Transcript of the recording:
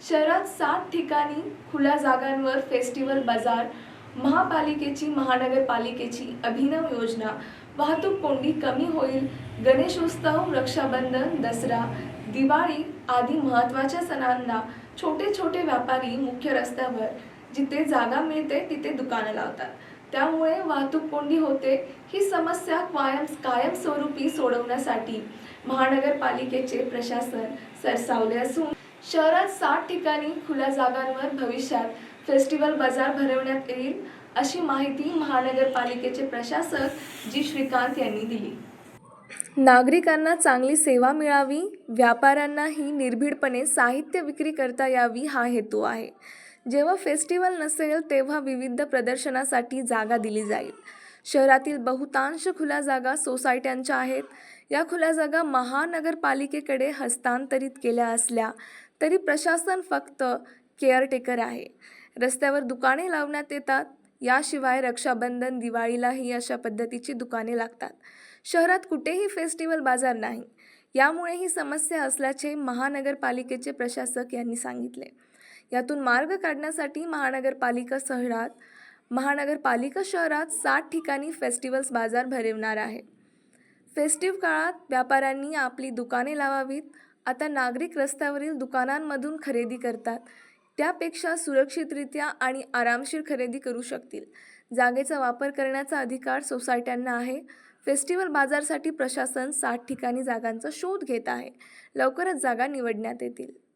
शहरात सात ठिकाणी खुल्या जागांवर फेस्टिवल बाजार महापालिकेची महानगरपालिकेची अभिनव योजना वाहतूक कोंडी कमी होईल गणेशोत्सव रक्षाबंधन दसरा दिवाळी आदी महत्त्वाच्या सणांना छोटे छोटे व्यापारी मुख्य रस्त्यावर जिथे जागा मिळते तिथे दुकानं लावतात. त्यामुळे वाहतूक कोंडी होते ही समस्या कायम कायमस्वरूपी सोडवण्यासाठी महानगरपालिकेचे प्रशासन सरसावले असून शहरात सात ठिकाणी खुल्या जागांवर भविष्यात फेस्टिवल बाजार भरवण्यात येईल अशी माहिती महानगरपालिकेचे प्रशासक जी. श्रीकांत यांनी दिली. नागरिकांना चांगली सेवा मिळावी व्यापाऱ्यांनाही निर्भीडपणे साहित्य विक्री करता यावी हा हेतू आहे. जेव्हा फेस्टिवल नसेल तेव्हा विविध प्रदर्शनासाठी जागा दिली जाईल. शहरातील बहुतांश खुल्या जागा सोसायट्यांच्या आहेत. या खुल्या जागा महानगरपालिकेकडे हस्तांतरित केल्या असल्या तरी प्रशासन फक्त केअरटेकर आहे. रस्त्यावर दुकाने लावण्यात येतात याशिवाय रक्षाबंधन दिवाळीलाही अशा पद्धतीची दुकाने लागतात. शहरात कुठेही फेस्टिवल बाजार नाही. यामुळे ही समस्या असल्याचे महानगरपालिकेचे प्रशासक यांनी सांगितले. यातून मार्ग काढण्यासाठी महानगरपालिका शहरात महानगरपालिका शहरात सात ठिकाणी फेस्टिवल्स बाजार भरवणार आहे. फेस्टिव्ह काळात व्यापाऱ्यांनी आपली दुकाने लावावीत आता नागरिक रस्त्यावरील दुकानांमधून खरेदी करतात. त्यापेक्षा सुरक्षितरित्या आणि आरामशीर खरेदी करू शकतील. जागेचा वापर करण्याचा अधिकार सोसायट्यांना आहे. फेस्टिवल बाजारसाठी प्रशासन साठ ठिकाणी जागांचा शोध घेत आहे. लवकरच जागा निवडण्यात येतील.